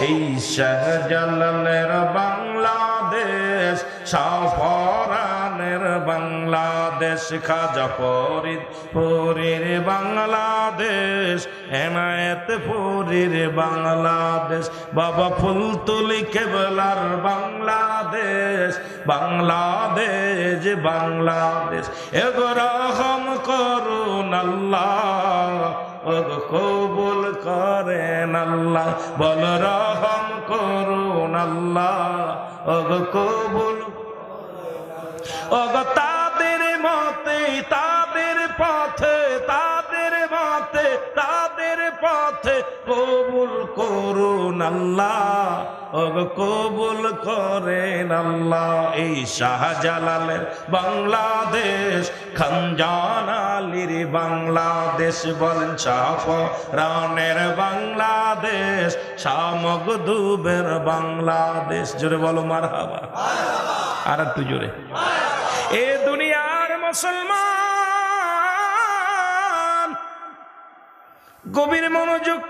এই শাহজালালের বাংলাদেশ সাফরানের বাংলাদেশ, খাজা ফরিদ পুরীর বাংলাদেশ, এনায়েত পুরীর বাংলাদেশ, বাবা ফুলতুলি কেবলার বাংলাদেশ বাংলাদেশ বাংলাদেশ। এগো রহম করুন আল্লাহ কবুল করেন আল্লাহ। বল রহম করুন আল্লাহ ওগো কবুল। ওগো তাদের মতে, তাদের পথে, তাদের মতে, তাদের পথে কবুল করুন আল্লাহ। ওগো কবুল করেন আল্লাহ। এই শাহজালালের বাংলাদেশ, খানজান আলীর বাংলাদেশ বলেন শাহ রানের বাংলাদেশ শামগদুবের বাংলাদেশ। জোরে বলো মার হাবা আর একটু জোরে। এ দুনিয়ার মুসলমান, গভীর মনোযোগ